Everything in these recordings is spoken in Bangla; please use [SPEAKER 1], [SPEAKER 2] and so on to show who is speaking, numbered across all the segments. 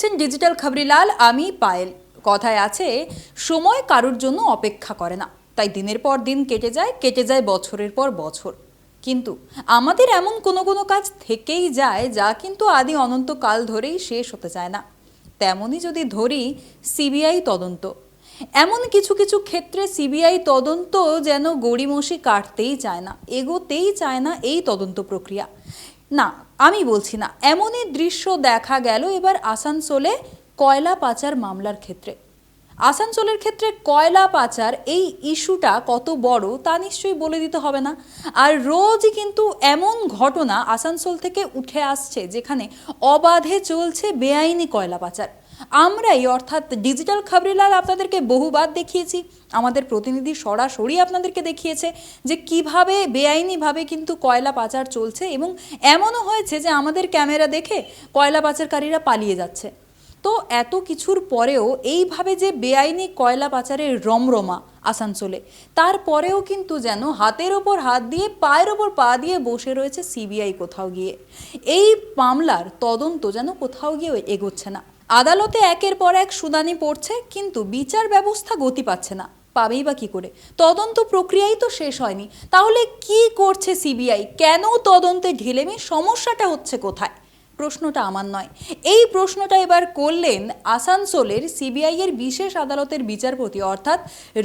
[SPEAKER 1] দেখছেন ডিজিটাল খবরিলাল আমি পায়েল। কথায় আছে, সময় কারোর জন্য অপেক্ষা করে না। তাই দিনের পর দিন কেটে যায় কেটে যায় বছরের পর বছর। কিন্তু আমাদের এমন কোনো কোনো কাজ থেকেই যায় যা কিন্তু আদি অনন্তকাল ধরেই শেষ হতে চায় না। তেমনই যদি ধরি সিবিআই তদন্ত। এমন কিছু কিছু ক্ষেত্রে সিবিআই তদন্ত যেন গড়িমসি কাটতেই চায় না, এগোতেই চায় না এই তদন্ত প্রক্রিয়া। না, আমি বলছি না, এমনই দৃশ্য দেখা গেল এবার আসানসোলে কয়লা পাচার মামলার ক্ষেত্রে। আসানসোলের ক্ষেত্রে কয়লা পাচার এই ইস্যুটা কত বড় তা নিশ্চয়ই বলে দিতে হবে না। আর রোজই কিন্তু এমন ঘটনা আসানসোল থেকে উঠে আসছে যেখানে অবাধে চলছে বেআইনি কয়লা পাচার। আমরাই, অর্থাৎ ডিজিটাল খবরিলাল আপনাদেরকে বহুবার দেখিয়েছি। আমাদের প্রতিনিধি সরাসরি আপনাদেরকে দেখিয়েছে যে কীভাবে, বেআইনিভাবে কিন্তু কয়লা পাচার চলছে এবং এমনও হয়েছে যে আমাদের ক্যামেরা দেখে কয়লা পাচারকারীরা পালিয়ে যাচ্ছে। তো এত কিছুর পরেও এইভাবে যে বেআইনি কয়লা পাচারের রমরমা আসানসোলে, তারপরেও কিন্তু যেন হাতের ওপর হাত দিয়ে, পায়ের ওপর পা দিয়ে বসে রয়েছে সিবিআই কোথাও গিয়ে। এই মামলার তদন্ত যেন কোথাও গিয়ে এগোচ্ছে না। আদালতে একের পর এক শুনানি পড়ছে, কিন্তু বিচার ব্যবস্থা গতি পাচ্ছে না। পাবেই বা কী করে? তদন্ত প্রক্রিয়াই তো শেষ হয়নি। তাহলে কি করছে সিবিআই? কেন তদন্তে ঢিলেমি? সমস্যাটা হচ্ছে কোথায়? প্রশ্নটা আমার নয়। এই প্রশ্নটা এবার করলেন আসানসোলের সিবিআই এর বিশেষ আদালতের বিচারপতি, অর্থাৎ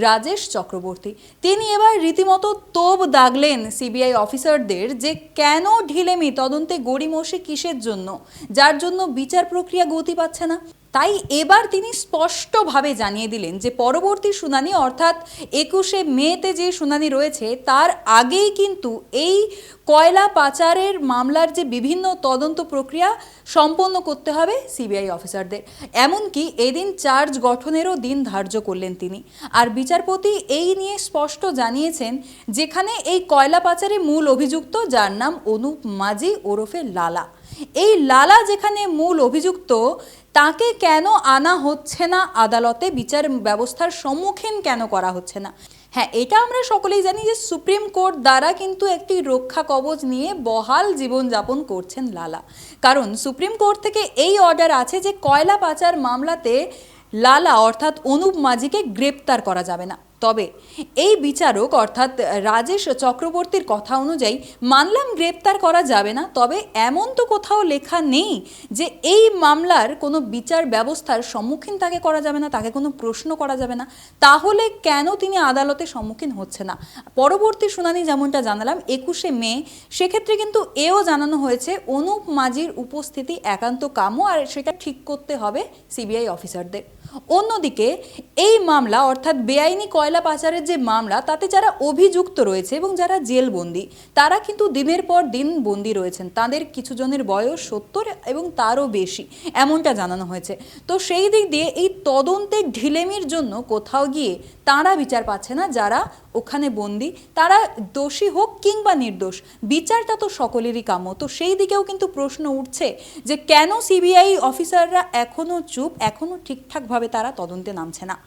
[SPEAKER 1] রাজেশ চক্রবর্তী। তিনি এবার রীতিমতো তোপ দাগলেন সিবিআই অফিসারদের যে কেন ঢিলেমি তদন্তে গড়িমসে কিসের জন্য? যার জন্য বিচার প্রক্রিয়া গতি পাচ্ছে না? তাই এবার তিনি স্পষ্টভাবে জানিয়ে দিলেন যে পরবর্তী শুনানি, অর্থাৎ একুশে মেতে যে শুনানি রয়েছে, তার আগেই কিন্তু এই কয়লা পাচারের মামলার যে বিভিন্ন তদন্ত প্রক্রিয়া সম্পন্ন করতে হবে সিবিআই অফিসারদের। এমনকি এদিন চার্জ গঠনেরও দিন ধার্য করলেন তিনি। আর বিচারপতি এই নিয়ে স্পষ্ট জানিয়েছেন, যেখানে এই কয়লা পাচারে মূল অভিযুক্ত, যার নাম অনুপ মাঝি ওরফে লালা। এই লালা যেখানে মূল অভিযুক্ত তাকে কেন আনা হচ্ছে না? আদালতে বিচার ব্যবস্থার সম্মুখীন কেন করা হচ্ছে না? হ্যাঁ এটা আমরা সকলেই জানি যে সুপ্রিম কোর্ট দ্বারা কিন্তু একটি রক্ষা কবচ নিয়ে বহাল জীবনযাপন করছেন লালা। কারণ সুপ্রিম কোর্ট থেকে এই অর্ডার আছে যে কয়লা পাচার মামলাতে লালা অর্থাৎ অনুপ মাঝিকে গ্রেপ্তার করা যাবে না। তবে এই বিচারক অর্থাৎ রাজেশ চক্রবর্তীর কথা অনুযায়ী মানলাম গ্রেপ্তার করা যাবে না, তবে এমন তো কোথাও লেখা নেই যে এই মামলার কোনো বিচার ব্যবস্থার সম্মুখীন তাকে করা যাবে না, তাকে কোনো প্রশ্ন করা যাবে না। তাহলে কেন তিনি আদালতে সম্মুখীন হচ্ছে না? পরবর্তী শুনানি যেমনটা জানালাম, একুশে মে, সেক্ষেত্রে কিন্তু এও জানানো হয়েছে অনুপ মাঝির উপস্থিতি, একান্ত কাম্য, আর সেটা ঠিক করতে হবে সিবিআই অফিসারদের। অন্যদিকে এই মামলা অর্থাৎ বেআইনি কয়লা পাচারের যে মামলা, তাতে যারা অভিযুক্ত রয়েছে এবং যারা জেলবন্দি, তারা কিন্তু দিনের পর দিন বন্দি রয়েছেন। তাদের কিছু জনের বয়স সত্তর এবং তারও বেশি, এমনটা জানানো হয়েছে। তো সেই দিক দিয়ে এই তদন্তের ঢিলেমির জন্য কোথাও গিয়ে তারা বিচার পাচ্ছে না, যারা ওখানে বন্দি, তারা দোষী হোক কিংবা নির্দোষ, বিচারটা তো সকলেরই কাম্য। তো সেই দিকেও কিন্তু প্রশ্ন উঠছে যে কেন সিবিআই অফিসাররা এখনও চুপ এখনও ঠিকঠাকভাবে তারা তদন্তে নামছে না?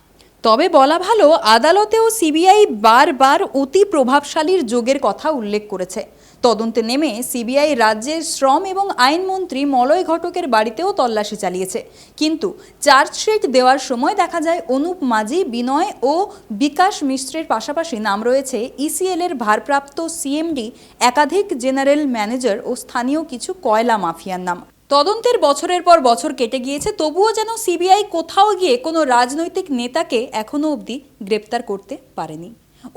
[SPEAKER 1] তবে বলা ভালো, আদালতেও সিবিআই বারবার অতি প্রভাবশালীর যোগের কথা উল্লেখ করেছে। তদন্তে নেমে সিবিআই রাজ্যের শ্রম এবং আইনমন্ত্রী মলয় ঘটকের বাড়িতেও তল্লাশি চালিয়েছে। কিন্তু চার্জশিট দেওয়ার সময় দেখা যায় অনুপ মাঝি, বিনয় ও বিকাশ মিশ্রের পাশাপাশি নাম রয়েছে ইসিএল এর ভারপ্রাপ্ত সিএমডি, একাধিক জেনারেল ম্যানেজার ও স্থানীয় কিছু কয়লা মাফিয়ার নাম। তদন্তের বছরের পর বছর কেটে গিয়েছে, তবুও যেন সিবিআই কোথাও গিয়ে কোনো রাজনৈতিক নেতাকে এখনও অবধি গ্রেপ্তার করতে পারেনি।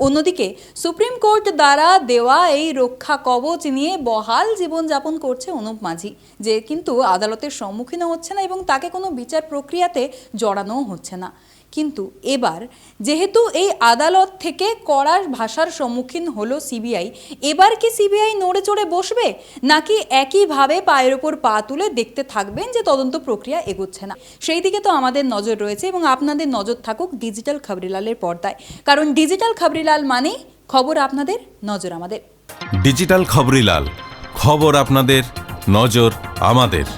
[SPEAKER 1] অন্যদিকে, সুপ্রিম কোর্ট দ্বারা দেওয়া এই রক্ষা কবচ নিয়ে বহাল জীবনযাপন করছে অনুপ মাঝি, যে কিন্তু আদালতের সম্মুখীনও হচ্ছে না এবং তাকে কোনো বিচার প্রক্রিয়াতে জড়ানোও হচ্ছে না। কিন্তু এবার যেহেতু এই আদালত থেকে কড়ার ভাষার সম্মুখীন হলো সিবিআই, এবার কি সিবিআই নড়ে চড়ে বসবে? নাকি একইভাবে পায়ের ওপর পা তুলে দেখতে থাকবেন যে তদন্ত প্রক্রিয়া এগোচ্ছে না? সেই দিকে তো আমাদের নজর রয়েছে এবং আপনাদের নজর থাকুক ডিজিটাল খবরিলালের পর্দায়। কারণ ডিজিটাল খবরিলাল মানেই খবর আপনাদের নজর আমাদের।
[SPEAKER 2] ডিজিটাল খবরিলাল, খবর আপনাদের, নজর আমাদের।